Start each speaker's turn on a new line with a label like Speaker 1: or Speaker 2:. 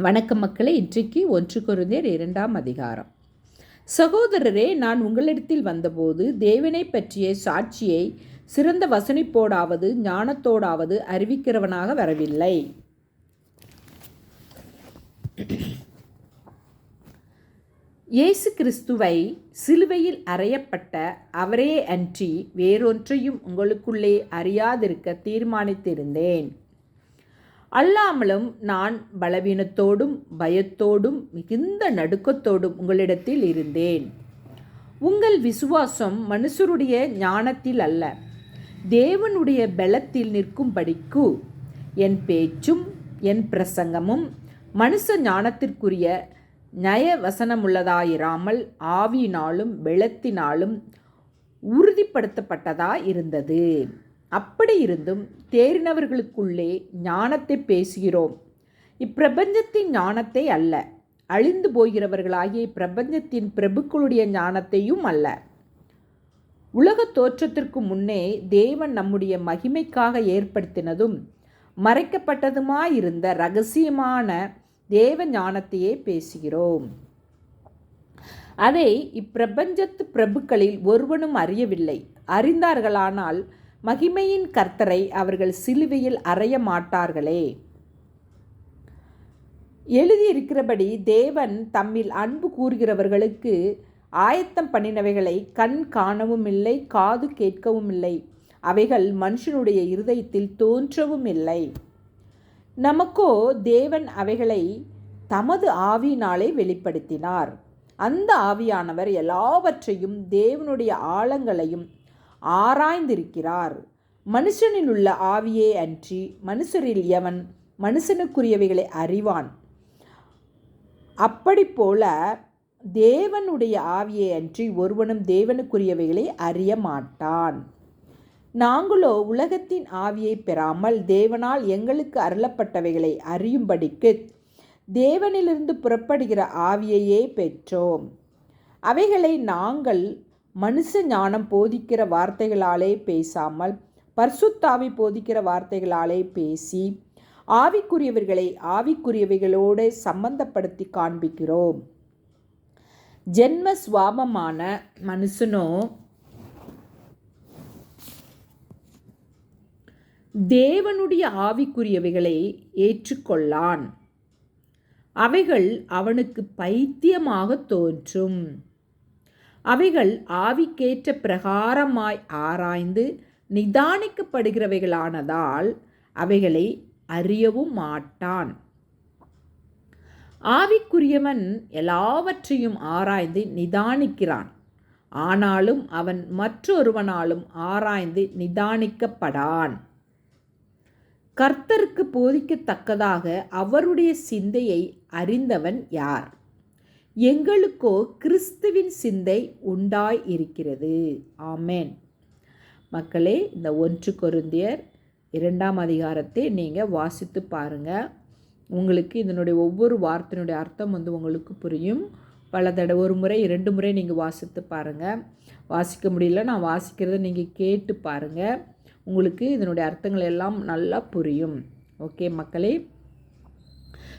Speaker 1: வணக்கம் மக்களை இன்றைக்கு ஒன்று குருந்தேர் இரண்டாம் அதிகாரம். சகோதரரே நான் உங்களிடத்தில் வந்தபோது தேவனை பற்றிய சாட்சியை சிறந்த வசனிப்போடாவது ஞானத்தோடாவது அறிவிக்கிறவனாக வரவில்லை. இயேசு கிறிஸ்துவை சிலுவையில் அறையப்பட்ட அவரே அன்றி வேறொன்றையும் உங்களுக்குள்ளே அறியாதிருக்க தீர்மானித்திருந்தேன். அல்லாமலும் நான் பலவீனத்தோடும் பயத்தோடும் மிகுந்த நடுக்கத்தோடும் உங்களிடத்தில் இருந்தேன். உங்கள் விசுவாசம் மனுஷருடைய ஞானத்தில் அல்ல. தேவனுடைய பலத்தில் நிற்கும்படிக்கு என் பேச்சும் என் பிரசங்கமும் மனுஷ ஞானத்திற்குரிய நய வசனமுள்ளதாயிராமல் ஆவியினாலும் வெளத்தினாலும் உறுதிப்படுத்தப்பட்டதா இருந்தது அப்படி இருந்தும் தேறினவர்களுக்குள்ளே ஞானத்தை பேசுகிறோம். இப்பிரபஞ்சத்தின் ஞானத்தை அல்ல அழிந்து போகிறவர்களாகிய பிரபஞ்சத்தின் பிரபுக்களுடைய ஞானத்தையும் அல்ல. உலக தோற்றத்திற்கு முன்னே தேவன் நம்முடைய மகிமைக்காக ஏற்படுத்தினதும் மறைக்கப்பட்டதுமாயிருந்த ரகசியமான தேவ ஞானத்தையே பேசுகிறோம். அதை இப்பிரபஞ்சத்து பிரபுக்களில் ஒருவனும் அறியவில்லை. அறிந்தார்களானால் மகிமையின் கர்த்தரை அவர்கள் சிலுவையில் அறைய மாட்டார்களே. எழுதியிருக்கிறபடி தேவன் தம்மில் அன்பு கூறுகிறவர்களுக்கு ஆயத்தம் பண்ணினவைகளை கண் காணவும் இல்லை காது கேட்கவும் இல்லை அவைகள் மனுஷனுடைய இருதயத்தில் தோன்றவும் இல்லை நமக்கோ தேவன் அவைகளை தமது ஆவியினாலே வெளிப்படுத்தினார். அந்த ஆவியானவர் எல்லாவற்றையும் தேவனுடைய ஆழங்களையும் ஆராய்ந்திருக்கிறார். மனுஷனில் உள்ள ஆவியே அன்றி மனுஷரில் எவன் மனுஷனுக்குரியவைகளை அறிவான்? அப்படி போல தேவனுடைய ஆவியை அன்றி ஒருவனும் தேவனுக்குரியவைகளை அறிய மாட்டான். நாங்களோ உலகத்தின் ஆவியை பெறாமல் தேவனால் எங்களுக்கு அருளப்பட்டவைகளை அறியும்படிக்கு தேவனிலிருந்து புறப்படுகிற ஆவியையே பெற்றோம். அவைகளை நாங்கள் மனுஷ ஞானம் போதிக்கிற வார்த்தைகளாலே பேசாமல் பர்சுத்தாவி போதிக்கிற வார்த்தைகளாலே பேசி ஆவிக்குரியவர்களை ஆவிக்குரியவைகளோடு சம்பந்தப்படுத்தி காண்பிக்கிறோம். ஜென்ம சுவாபமான மனுஷனோ தேவனுடைய ஆவிக்குரியவைகளை ஏற்றுக்கொள்ளான். அவைகள் அவனுக்கு பைத்தியமாக தோன்றும். அவைகள் ஆவிக்கேற்ற பிரகாரமாய் ஆராய்ந்து நிதானிக்கப்படுகிறவைகளானதால் அவைகளை அறியவும் மாட்டான். ஆவிக்குரியவன் எல்லாவற்றையும் ஆராய்ந்து நிதானிக்கிறான். ஆனாலும் அவன் மற்றொருவனாலும் ஆராய்ந்து நிதானிக்கப்படான். கர்த்தருக்கு போதிக்கத்தக்கதாக அவருடைய சிந்தையை அறிந்தவன் யார்? எங்களுக்கோ கிறிஸ்துவின் சிந்தை உண்டாய் இருக்கிறது ஆமேன். மக்களே இந்த ஒன்று கொருந்தியர் இரண்டாம் அதிகாரத்தை நீங்கள் வாசித்து பாருங்கள் உங்களுக்கு இதனுடைய ஒவ்வொரு வார்த்தையினுடைய அர்த்தம் வந்து உங்களுக்கு புரியும். பல தடவை ஒரு முறை இரண்டு முறை நீங்கள் வாசித்து பாருங்கள் வாசிக்க முடியல நான் வாசிக்கிறத நீங்கள் கேட்டு பாருங்கள் உங்களுக்கு இதனுடைய அர்த்தங்கள் எல்லாம் நல்லா புரியும். ஓகே மக்களே.